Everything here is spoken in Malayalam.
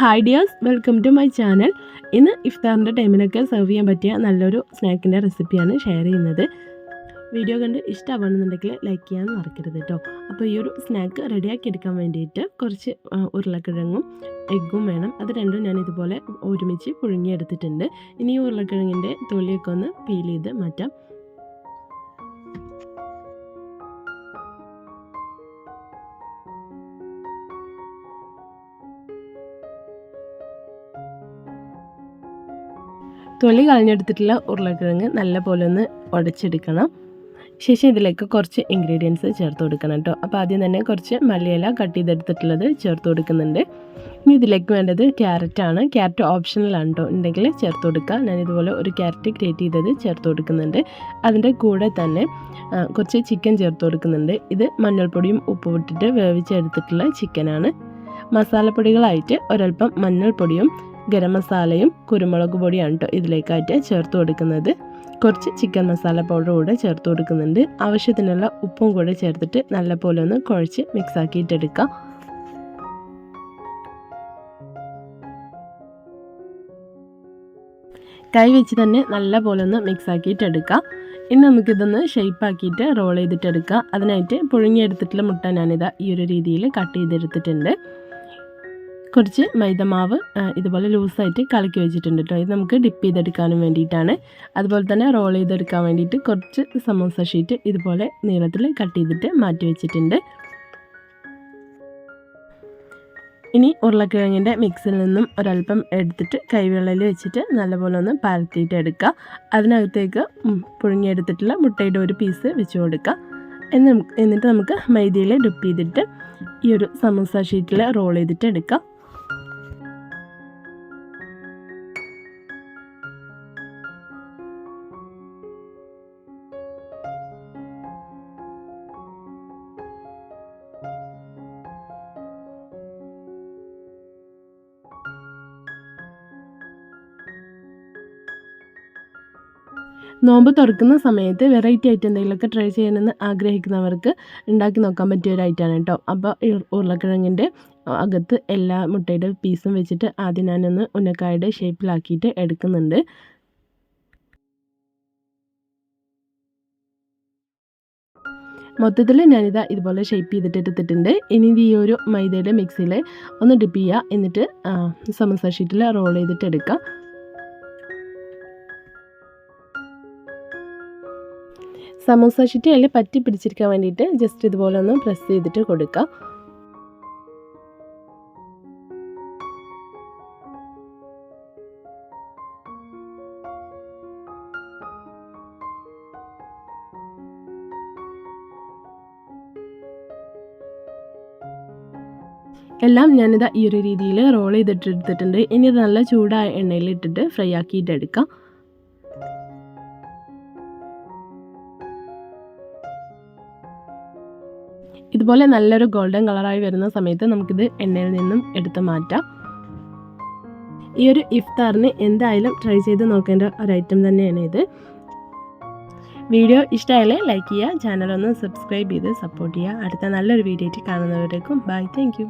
Hi dears welcome to my channel ഇന്ന് ഇഫ്താറിന്റെ ടൈമിലൊക്കെ സെർവ് ചെയ്യാൻ പറ്റിയ നല്ലൊരു സ്നാക്കിന്റെ റെസിപ്പിയാണ് ഷെയർ ചെയ്യുന്നത്. വീഡിയോ കണ്ട് ഇഷ്ടമാണെന്നുണ്ടെങ്കിൽ ലൈക്ക് ചെയ്യാൻ മറക്കരുത് കേട്ടോ അപ്പോൾ ഈ ഒരു സ്നാക്ക് റെഡിയാക്കി എടുക്കാൻ വേണ്ടിയിട്ട് കുറച്ച് ഉരുളക്കിഴങ്ങും എഗ്ഗും വേണം. അത് രണ്ടും ഞാൻ ഇതുപോലെ ഒരുമിച്ച് പുഴുങ്ങിയെടുത്തിട്ടുണ്ട്. ഇനി ഈ ഉരുളക്കിഴങ്ങിന്റെ തൊലിയൊക്കെ ഒന്ന് പീൽ ചെയ്ത് മാറ്റാം. തൊലി കളഞ്ഞെടുത്തിട്ടുള്ള ഉരുളക്കിഴങ്ങ് നല്ല പോലെ ഒന്ന് ഉടച്ചെടുക്കണം. ശേഷം ഇതിലേക്ക് കുറച്ച് ഇൻഗ്രീഡിയൻസ് ചേർത്ത് കൊടുക്കണം കേട്ടോ. അപ്പോൾ ആദ്യം തന്നെ കുറച്ച് മല്ലിയില കട്ട് ചെയ്തെടുത്തിട്ടുള്ളത് ചേർത്ത് കൊടുക്കുന്നുണ്ട്. ഇനി ഇതിലേക്ക് വേണ്ടത് ക്യാരറ്റ് ആണ്. ക്യാരറ്റ് ഓപ്ഷണലാണ് കേട്ടോ. ഉണ്ടെങ്കിൽ ചേർത്ത് കൊടുക്കുക ഞാൻ ഇതുപോലെ ഒരു ക്യാരറ്റ് ഗ്രേറ്റ് ചെയ്തത് ചേർത്ത് കൊടുക്കുന്നുണ്ട്. അതിന്റെ കൂടെ തന്നെ കുറച്ച് ചിക്കൻ ചേർത്ത് കൊടുക്കുന്നുണ്ട്. ഇത് മഞ്ഞൾപ്പൊടിയും ഉപ്പ് ഇട്ടിട്ട് വേവിച്ചെടുത്തിട്ടുള്ള ചിക്കനാണ് മസാലപ്പൊടികളായിട്ട് ഒരൽപ്പം മഞ്ഞൾപ്പൊടിയും ഗരം മസാലയും കുരുമുളക് പൊടിയാണ് കേട്ടോ ഇതിലേക്കായിട്ട് ചേർത്ത് കൊടുക്കുന്നത്. കുറച്ച് ചിക്കൻ മസാല പൗഡർ കൂടെ ചേർത്ത് കൊടുക്കുന്നുണ്ട്. ആവശ്യത്തിനുള്ള ഉപ്പും കൂടെ ചേർത്തിട്ട് നല്ലപോലെ ഒന്ന് കുഴച്ച് മിക്സ് ആക്കിയിട്ടെടുക്കാം. കൈ വെച്ച് തന്നെ നല്ല പോലെ ഒന്ന് മിക്സ് ആക്കിയിട്ട് എടുക്കാം ഇനി നമുക്കിതൊന്ന് ഷേപ്പ് ആക്കിയിട്ട് റോൾ ചെയ്തിട്ടെടുക്കാം. അതിനായിട്ട് പുഴുങ്ങിയെടുത്തിട്ടുള്ള മുട്ട ഞാനിതാ ഈ ഒരു രീതിയിൽ കട്ട് ചെയ്തെടുത്തിട്ടുണ്ട്. കുറച്ച് മൈദമാവ് ഇതുപോലെ ലൂസായിട്ട് കലക്കി വെച്ചിട്ടുണ്ട് കേട്ടോ ഇത് നമുക്ക് ഡിപ്പ് ചെയ്തെടുക്കാനും വേണ്ടിയിട്ടാണ്. അതുപോലെ തന്നെ റോൾ ചെയ്തെടുക്കാൻ വേണ്ടിയിട്ട് കുറച്ച് സമോസ ഷീറ്റ് ഇതുപോലെ നീളത്തിൽ കട്ട് ചെയ്തിട്ട് മാറ്റി വെച്ചിട്ടുണ്ട്. ഇനി ഉരുളക്കിഴങ്ങിന്റെ മിക്സിൽ നിന്നും ഒരല്പം എടുത്തിട്ട് കൈവെള്ളയിൽ വെച്ചിട്ട് നല്ലപോലെ ഒന്ന് പരത്തിയിട്ട് എടുക്കുക. അതിനകത്തേക്ക് പുഴുങ്ങിയെടുത്തിട്ടുള്ള മുട്ടയുടെ ഒരു പീസ് വെച്ച് കൊടുക്കുക. എന്ന് എന്നിട്ട് നമുക്ക് മൈദയിൽ ഡിപ്പ് ചെയ്തിട്ട് ഈ ഒരു സമോസ ഷീറ്റിൽ റോൾ ചെയ്തിട്ട് എടുക്കാം നോമ്പ് തുറക്കുന്ന സമയത്ത് വെറൈറ്റി ആയിട്ട് എന്തെങ്കിലുമൊക്കെ ട്രൈ ചെയ്യണമെന്ന് ആഗ്രഹിക്കുന്നവർക്ക് ഉണ്ടാക്കി നോക്കാൻ പറ്റിയ ഒരു ഐറ്റമാണ് കേട്ടോ അപ്പോൾ ഉരുളക്കിഴങ്ങിന്റെ അകത്ത് എല്ലാ മുട്ടയുടെ പീസും വെച്ചിട്ട് ആദ്യം ഞാനൊന്ന് ഉന്നക്കായുടെ ഷേപ്പിലാക്കിയിട്ട് എടുക്കുന്നുണ്ട്. മൊത്തത്തിൽ ഞാനിതാ ഇതുപോലെ ഷേപ്പ് ചെയ്തിട്ട് എടുത്തിട്ടുണ്ട്. ഇനി ഈ ഒരു മൈദയുടെ മിക്സിയിൽ ഒന്ന് ഡിപ്പ് ചെയ്യുക. എന്നിട്ട് സമോസ ഷീറ്റിൽ റോൾ ചെയ്തിട്ട് എടുക്കുക. സമോസ ചിറ്റി അതിൽ പറ്റി പിടിച്ചിരിക്കാൻ വേണ്ടിയിട്ട് ജസ്റ്റ് ഇതുപോലെ ഒന്ന് പ്രസ് ചെയ്തിട്ട് കൊടുക്കുക എല്ലാം ഞാനിതാ ഈ ഒരു രീതിയിൽ റോൾ ചെയ്തിട്ട് എടുത്തിട്ടുണ്ട്. ഇനി ഇത് നല്ല ചൂടായ എണ്ണയിൽ ഇട്ടിട്ട് ഫ്രൈ ആക്കിയിട്ട് എടുക്കാം. ഇതുപോലെ നല്ലൊരു ഗോൾഡൻ കളറായി വരുന്ന സമയത്ത് നമുക്കിത് എണ്ണയിൽ നിന്നും എടുത്ത് മാറ്റാം. ഈ ഒരു ഇഫ്താറിന് എന്തായാലും ട്രൈ ചെയ്ത് നോക്കേണ്ട ഒരു ഐറ്റം തന്നെയാണ് ഇത്. വീഡിയോ ഇഷ്ടമായാലേ ലൈക്ക് ചെയ്യുക ചാനലൊന്ന് സബ്സ്ക്രൈബ് ചെയ്ത് സപ്പോർട്ട് ചെയ്യുക. അടുത്ത നല്ലൊരു വീഡിയോ ആയിട്ട് കാണുന്നവരേക്കും ബൈ താങ്ക്